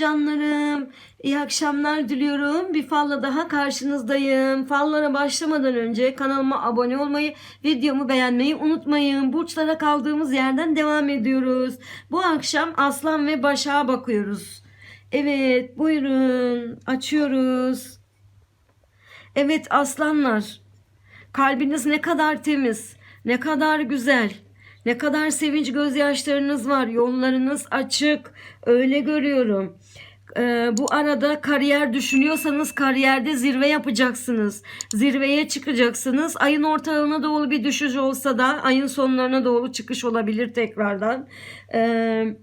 canlarım. İyi akşamlar diliyorum. Bir falla daha karşınızdayım. Fallara başlamadan önce kanalıma abone olmayı, videomu beğenmeyi unutmayın. Burçlara kaldığımız yerden devam ediyoruz. Bu akşam Aslan ve Başak'a bakıyoruz. Evet, buyurun. Açıyoruz. Evet aslanlar. Kalbiniz ne kadar temiz, ne kadar güzel, ne kadar sevinç gözyaşlarınız var, yollarınız açık. Öyle görüyorum. Ee, bu arada kariyer düşünüyorsanız kariyerde zirve yapacaksınız. Zirveye çıkacaksınız. Ayın ortalığına doğru bir düşüş olsa da ayın sonlarına doğru çıkış olabilir tekrardan. Ee,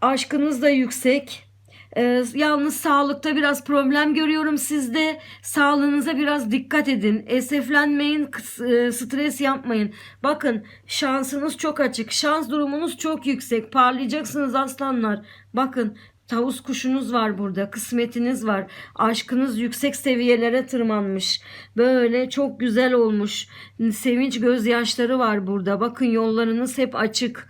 aşkınız da yüksek. Ee, yalnız sağlıkta biraz problem görüyorum sizde. Sağlığınıza biraz dikkat edin. Eseflenmeyin, e, stres yapmayın. Bakın şansınız çok açık. Şans durumunuz çok yüksek. Parlayacaksınız aslanlar. Bakın tavus kuşunuz var burada. Kısmetiniz var. Aşkınız yüksek seviyelere tırmanmış. Böyle çok güzel olmuş. Sevinç gözyaşları var burada. Bakın yollarınız hep açık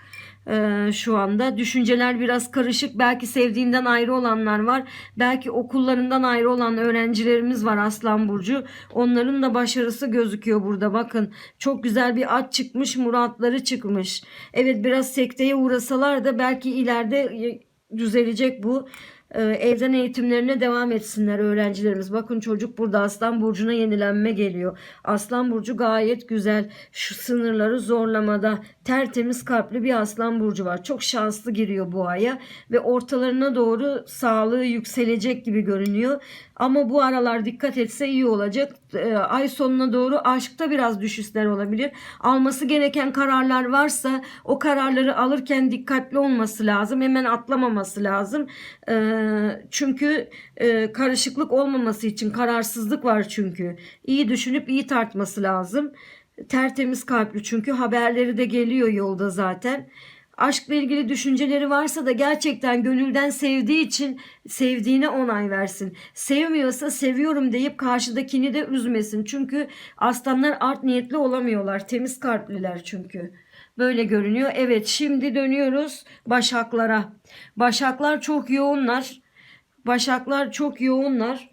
ee, şu anda. Düşünceler biraz karışık. Belki sevdiğinden ayrı olanlar var. Belki okullarından ayrı olan öğrencilerimiz var Aslan Burcu. Onların da başarısı gözüküyor burada. Bakın çok güzel bir at çıkmış. Muratları çıkmış. Evet biraz sekteye uğrasalar da belki ileride e, düzelecek bu. Ee, evden eğitimlerine devam etsinler öğrencilerimiz. Bakın çocuk burada Aslan Burcu'na yenilenme geliyor. Aslan Burcu gayet güzel. Şu sınırları zorlamada tertemiz kalpli bir Aslan Burcu var. Çok şanslı giriyor bu aya ve ortalarına doğru sağlığı yükselecek gibi görünüyor. Ama bu aralar dikkat etse iyi olacak. Ee, ay sonuna doğru aşkta biraz düşüşler olabilir. Alması gereken kararlar varsa o kararları alırken dikkatli olması lazım. Hemen atlamaması lazım. Ee, çünkü e, karışıklık olmaması için kararsızlık var çünkü. İyi düşünüp iyi tartması lazım. Tertemiz kalpli çünkü haberleri de geliyor yolda zaten. Aşkla ilgili düşünceleri varsa da gerçekten gönülden sevdiği için sevdiğine onay versin. Sevmiyorsa seviyorum deyip karşıdakini de üzmesin. Çünkü aslanlar art niyetli olamıyorlar. Temiz kalpliler çünkü. Böyle görünüyor. Evet şimdi dönüyoruz Başaklara. Başaklar çok yoğunlar. Başaklar çok yoğunlar.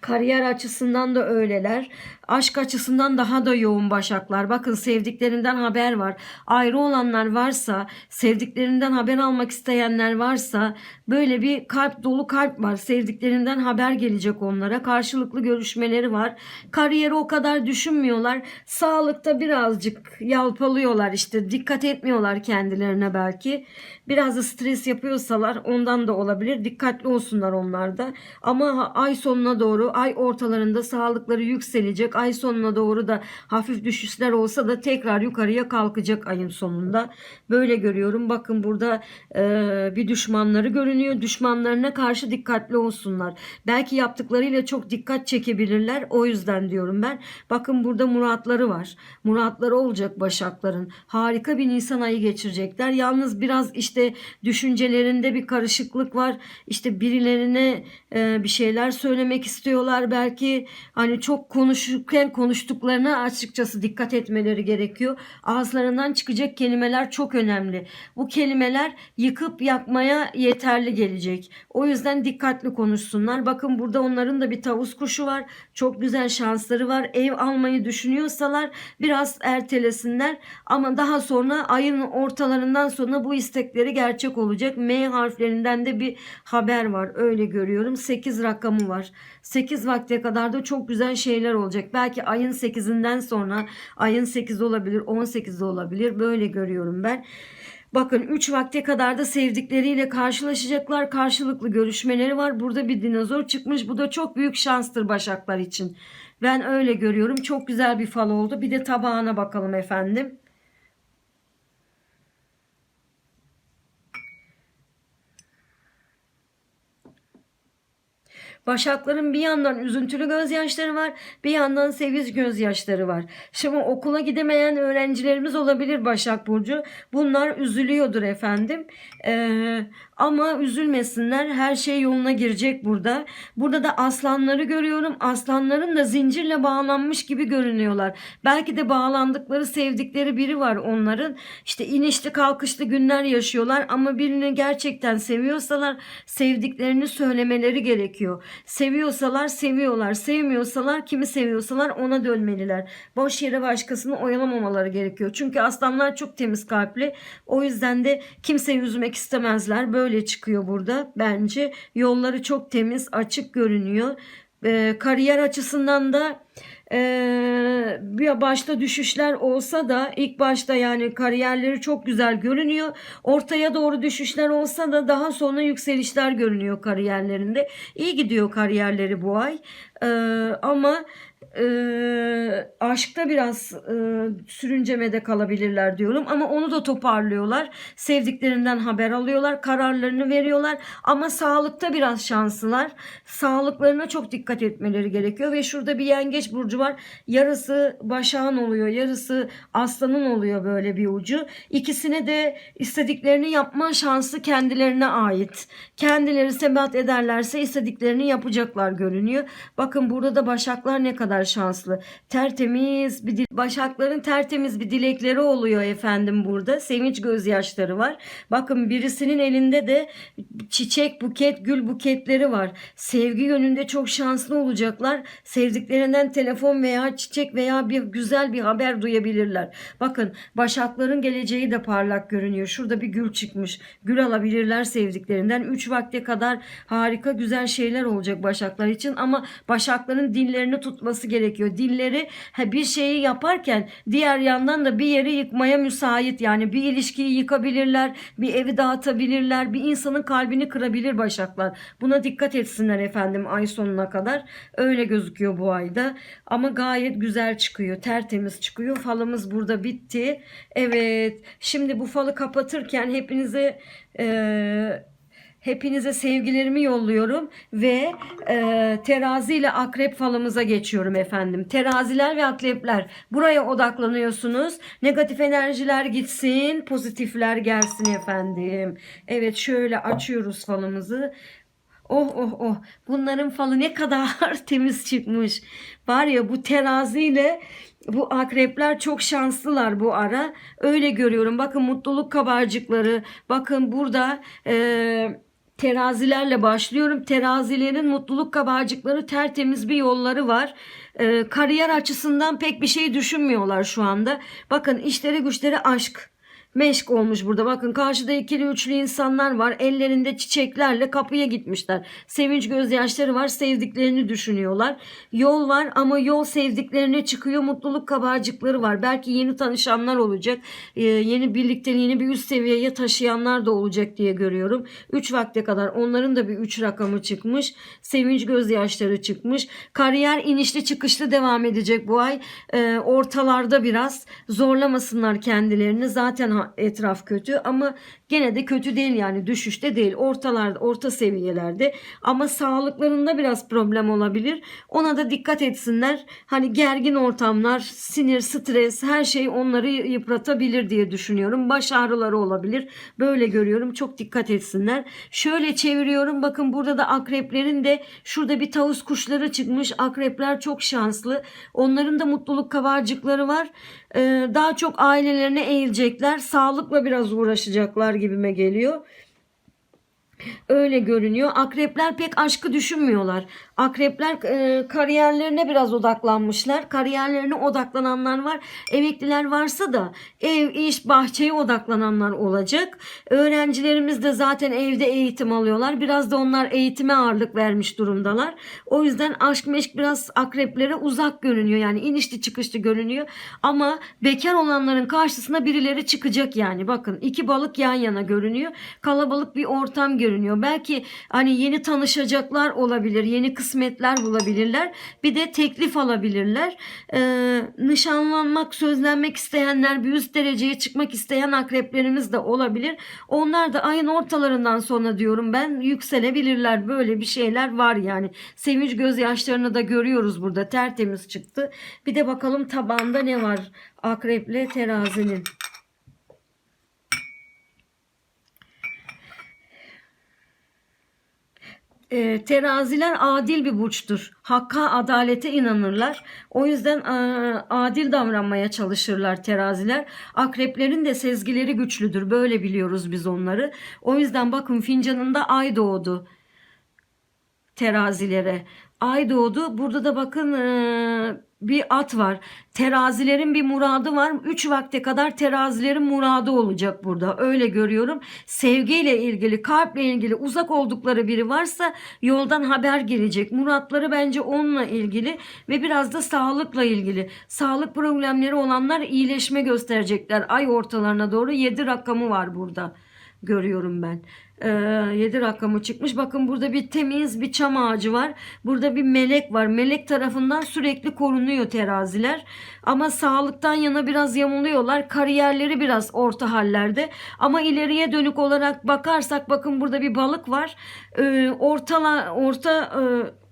Kariyer açısından da öyleler. Aşk açısından daha da yoğun başaklar. Bakın sevdiklerinden haber var. Ayrı olanlar varsa, sevdiklerinden haber almak isteyenler varsa böyle bir kalp dolu kalp var. Sevdiklerinden haber gelecek onlara. Karşılıklı görüşmeleri var. Kariyeri o kadar düşünmüyorlar. Sağlıkta birazcık yalpalıyorlar işte. Dikkat etmiyorlar kendilerine belki. Biraz da stres yapıyorsalar ondan da olabilir. Dikkatli olsunlar onlar da. Ama ay sonuna doğru, ay ortalarında sağlıkları yükselecek. Ay sonuna doğru da hafif düşüşler olsa da tekrar yukarıya kalkacak ayın sonunda. Böyle görüyorum. Bakın burada e, bir düşmanları görünüyor. Düşmanlarına karşı dikkatli olsunlar. Belki yaptıklarıyla çok dikkat çekebilirler. O yüzden diyorum ben. Bakın burada muratları var. Muratları olacak Başakların. Harika bir Nisan ayı geçirecekler. Yalnız biraz işte düşüncelerinde bir karışıklık var. İşte birilerine e, bir şeyler söylemek istiyorlar. Belki hani çok konuşurken konuştuklarına açıkçası dikkat etmeleri gerekiyor. Ağızlarından çıkacak kelimeler çok önemli. Bu kelimeler yıkıp yakmaya yeterli gelecek. O yüzden dikkatli konuşsunlar. Bakın burada onların da bir tavus kuşu var. Çok güzel şansları var. Ev almayı düşünüyorsalar biraz ertelesinler. Ama daha sonra ayın ortalarından sonra bu istekleri gerçek olacak. M harflerinden de bir haber var. Öyle görüyorum. 8 rakamı var. 8 vakte kadar da çok güzel şeyler olacak. Belki ayın 8'inden sonra ayın 8 olabilir, 18 de olabilir. Böyle görüyorum ben. Bakın 3 vakte kadar da sevdikleriyle karşılaşacaklar. Karşılıklı görüşmeleri var. Burada bir dinozor çıkmış. Bu da çok büyük şanstır Başaklar için. Ben öyle görüyorum. Çok güzel bir fal oldu. Bir de tabağına bakalım efendim. Başakların bir yandan üzüntülü gözyaşları var, bir yandan sevinç gözyaşları var. Şimdi okula gidemeyen öğrencilerimiz olabilir Başak Burcu. Bunlar üzülüyordur efendim. Ee, ama üzülmesinler. Her şey yoluna girecek burada. Burada da aslanları görüyorum. Aslanların da zincirle bağlanmış gibi görünüyorlar. Belki de bağlandıkları, sevdikleri biri var onların. İşte inişli kalkışlı günler yaşıyorlar ama birini gerçekten seviyorsalar sevdiklerini söylemeleri gerekiyor. Seviyorsalar seviyorlar. Sevmiyorsalar kimi seviyorsalar ona dönmeliler. Boş yere başkasını oyalamamaları gerekiyor. Çünkü aslanlar çok temiz kalpli. O yüzden de kimseyi üzmek istemezler. Böyle çıkıyor burada bence. Yolları çok temiz, açık görünüyor. Ee, kariyer açısından da ee, bir başta düşüşler olsa da ilk başta yani kariyerleri çok güzel görünüyor. Ortaya doğru düşüşler olsa da daha sonra yükselişler görünüyor kariyerlerinde. İyi gidiyor kariyerleri bu ay. Ee, ama e, aşkta biraz e, sürüncemede kalabilirler diyorum ama onu da toparlıyorlar. Sevdiklerinden haber alıyorlar, kararlarını veriyorlar ama sağlıkta biraz şanslılar. Sağlıklarına çok dikkat etmeleri gerekiyor ve şurada bir yengeç burcu var. Yarısı başağın oluyor, yarısı aslanın oluyor böyle bir ucu. İkisine de istediklerini yapma şansı kendilerine ait. Kendileri sebat ederlerse istediklerini yapacaklar görünüyor. Bakın burada da başaklar ne kadar şanslı. Tertemiz bir başakların tertemiz bir dilekleri oluyor efendim burada. Sevinç gözyaşları var. Bakın birisinin elinde de çiçek buket, gül buketleri var. Sevgi yönünde çok şanslı olacaklar. Sevdiklerinden telefon veya çiçek veya bir güzel bir haber duyabilirler. Bakın başakların geleceği de parlak görünüyor. Şurada bir gül çıkmış. Gül alabilirler sevdiklerinden. 3 vakte kadar harika güzel şeyler olacak başaklar için ama başakların dillerini tutması gerekiyor. Dilleri bir şeyi yaparken diğer yandan da bir yeri yıkmaya müsait. Yani bir ilişkiyi yıkabilirler, bir evi dağıtabilirler, bir insanın kalbini kırabilir başaklar. Buna dikkat etsinler efendim ay sonuna kadar. Öyle gözüküyor bu ayda. Ama gayet güzel çıkıyor. Tertemiz çıkıyor. Falımız burada bitti. Evet. Şimdi bu falı kapatırken hepinize eee Hepinize sevgilerimi yolluyorum ve e, terazi ile akrep falımıza geçiyorum efendim. Teraziler ve akrepler buraya odaklanıyorsunuz. Negatif enerjiler gitsin, pozitifler gelsin efendim. Evet şöyle açıyoruz falımızı. Oh oh oh bunların falı ne kadar temiz çıkmış. Var ya bu teraziyle bu akrepler çok şanslılar bu ara. Öyle görüyorum. Bakın mutluluk kabarcıkları. Bakın burada eee terazilerle başlıyorum. Terazilerin mutluluk kabarcıkları tertemiz bir yolları var. Ee, kariyer açısından pek bir şey düşünmüyorlar şu anda. Bakın işleri güçleri aşk. Meşk olmuş burada. Bakın karşıda ikili üçlü insanlar var. Ellerinde çiçeklerle kapıya gitmişler. Sevinç gözyaşları var. Sevdiklerini düşünüyorlar. Yol var ama yol sevdiklerine çıkıyor. Mutluluk kabarcıkları var. Belki yeni tanışanlar olacak. Ee, yeni birlikteliğini bir üst seviyeye taşıyanlar da olacak diye görüyorum. 3 vakte kadar onların da bir 3 rakamı çıkmış. Sevinç gözyaşları çıkmış. Kariyer inişli çıkışlı devam edecek bu ay. Ee, ortalarda biraz zorlamasınlar kendilerini. Zaten ha- etraf kötü ama gene de kötü değil yani düşüşte değil. Ortalarda, orta seviyelerde ama sağlıklarında biraz problem olabilir. Ona da dikkat etsinler. Hani gergin ortamlar, sinir, stres her şey onları yıpratabilir diye düşünüyorum. Baş ağrıları olabilir. Böyle görüyorum. Çok dikkat etsinler. Şöyle çeviriyorum. Bakın burada da akreplerin de şurada bir tavus kuşları çıkmış. Akrepler çok şanslı. Onların da mutluluk kabarcıkları var. Ee, daha çok ailelerine eğilecekler. Sağlıkla biraz uğraşacaklar gibime geliyor. Öyle görünüyor. Akrepler pek aşkı düşünmüyorlar. Akrepler e, kariyerlerine biraz odaklanmışlar. Kariyerlerine odaklananlar var. Emekliler varsa da ev, iş, bahçeye odaklananlar olacak. Öğrencilerimiz de zaten evde eğitim alıyorlar. Biraz da onlar eğitime ağırlık vermiş durumdalar. O yüzden aşk meşk biraz akreplere uzak görünüyor. Yani inişli çıkışlı görünüyor. Ama bekar olanların karşısına birileri çıkacak yani. Bakın iki balık yan yana görünüyor. Kalabalık bir ortam görünüyor görünüyor. Belki hani yeni tanışacaklar olabilir, yeni kısmetler bulabilirler. Bir de teklif alabilirler. Ee, nişanlanmak, sözlenmek isteyenler, bir üst dereceye çıkmak isteyen akreplerimiz de olabilir. Onlar da ayın ortalarından sonra diyorum ben yükselebilirler. Böyle bir şeyler var yani. Sevinç gözyaşlarını da görüyoruz burada. Tertemiz çıktı. Bir de bakalım tabanda ne var akreple terazinin. E, teraziler adil bir burçtur. Hakka, adalete inanırlar. O yüzden e, adil davranmaya çalışırlar teraziler. Akreplerin de sezgileri güçlüdür. Böyle biliyoruz biz onları. O yüzden bakın fincanında ay doğdu terazilere. Ay doğdu. Burada da bakın e, bir at var. Terazilerin bir muradı var. Üç vakte kadar terazilerin muradı olacak burada. Öyle görüyorum. Sevgiyle ilgili, kalple ilgili uzak oldukları biri varsa yoldan haber gelecek. Muratları bence onunla ilgili ve biraz da sağlıkla ilgili. Sağlık problemleri olanlar iyileşme gösterecekler. Ay ortalarına doğru 7 rakamı var burada görüyorum ben. Ee, 7 rakamı çıkmış. Bakın burada bir temiz bir çam ağacı var. Burada bir melek var. Melek tarafından sürekli korunuyor teraziler. Ama sağlıktan yana biraz yamuluyorlar. Kariyerleri biraz orta hallerde. Ama ileriye dönük olarak bakarsak bakın burada bir balık var. Ee, ortala, orta e,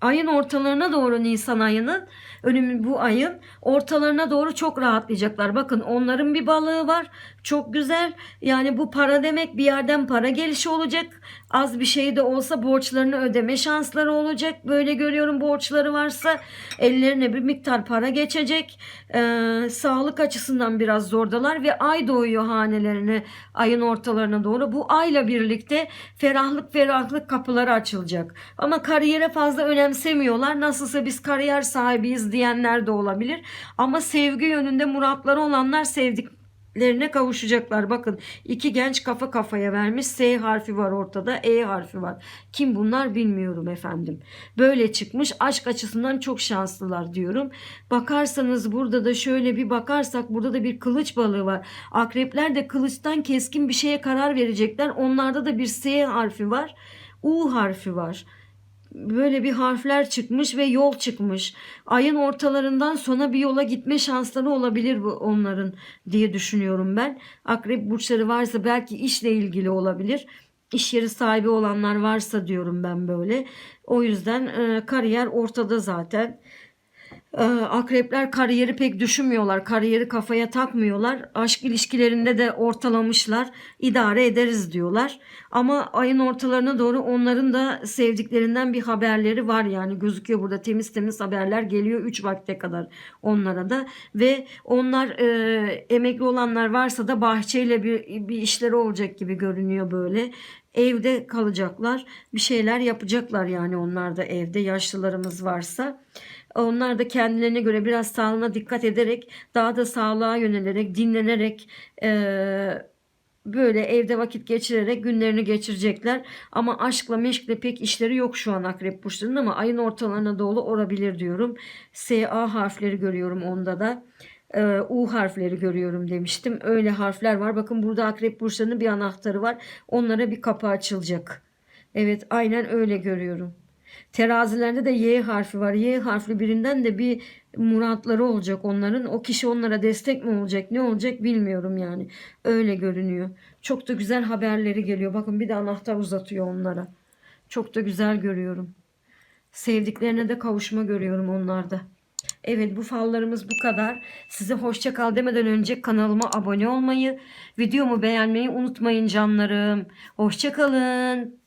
ayın ortalarına doğru Nisan ayının önümü bu ayın ortalarına doğru çok rahatlayacaklar. Bakın onların bir balığı var. Çok güzel. Yani bu para demek bir yerden para gelişi olacak. Az bir şey de olsa borçlarını ödeme şansları olacak. Böyle görüyorum borçları varsa ellerine bir miktar para geçecek. Ee, sağlık açısından biraz zordalar ve ay doğuyor hanelerine ayın ortalarına doğru. Bu ayla birlikte ferahlık ferahlık kapıları açılacak. Ama kariyere fazla önemsemiyorlar. Nasılsa biz kariyer sahibiyiz diyenler de olabilir. Ama sevgi yönünde muratları olanlar sevdik lerine kavuşacaklar. Bakın iki genç kafa kafaya vermiş. S harfi var ortada. E harfi var. Kim bunlar bilmiyorum efendim. Böyle çıkmış. Aşk açısından çok şanslılar diyorum. Bakarsanız burada da şöyle bir bakarsak burada da bir kılıç balığı var. Akrepler de kılıçtan keskin bir şeye karar verecekler. Onlarda da bir S harfi var. U harfi var böyle bir harfler çıkmış ve yol çıkmış. Ayın ortalarından sona bir yola gitme şansları olabilir bu onların diye düşünüyorum ben. Akrep burçları varsa belki işle ilgili olabilir. İş yeri sahibi olanlar varsa diyorum ben böyle. O yüzden e, kariyer ortada zaten. Ee, Akrepler kariyeri pek düşünmüyorlar. Kariyeri kafaya takmıyorlar. Aşk ilişkilerinde de ortalamışlar. İdare ederiz diyorlar. Ama ayın ortalarına doğru onların da sevdiklerinden bir haberleri var yani gözüküyor burada temiz temiz haberler geliyor 3 vakte kadar onlara da ve onlar e, emekli olanlar varsa da bahçeyle bir, bir işleri olacak gibi görünüyor böyle evde kalacaklar bir şeyler yapacaklar yani onlar da evde yaşlılarımız varsa onlar da kendilerine göre biraz sağlığına dikkat ederek daha da sağlığa yönelerek dinlenerek eee böyle evde vakit geçirerek günlerini geçirecekler. Ama aşkla meşkle pek işleri yok şu an akrep burçlarının ama ayın ortalarına doğru olabilir diyorum. S, A harfleri görüyorum onda da. Ee, U harfleri görüyorum demiştim. Öyle harfler var. Bakın burada akrep burçlarının bir anahtarı var. Onlara bir kapı açılacak. Evet aynen öyle görüyorum. Terazilerde de Y harfi var. Y harfli birinden de bir muratları olacak onların. O kişi onlara destek mi olacak ne olacak bilmiyorum yani. Öyle görünüyor. Çok da güzel haberleri geliyor. Bakın bir de anahtar uzatıyor onlara. Çok da güzel görüyorum. Sevdiklerine de kavuşma görüyorum onlarda. Evet bu fallarımız bu kadar. Size hoşça kal demeden önce kanalıma abone olmayı, videomu beğenmeyi unutmayın canlarım. Hoşça kalın.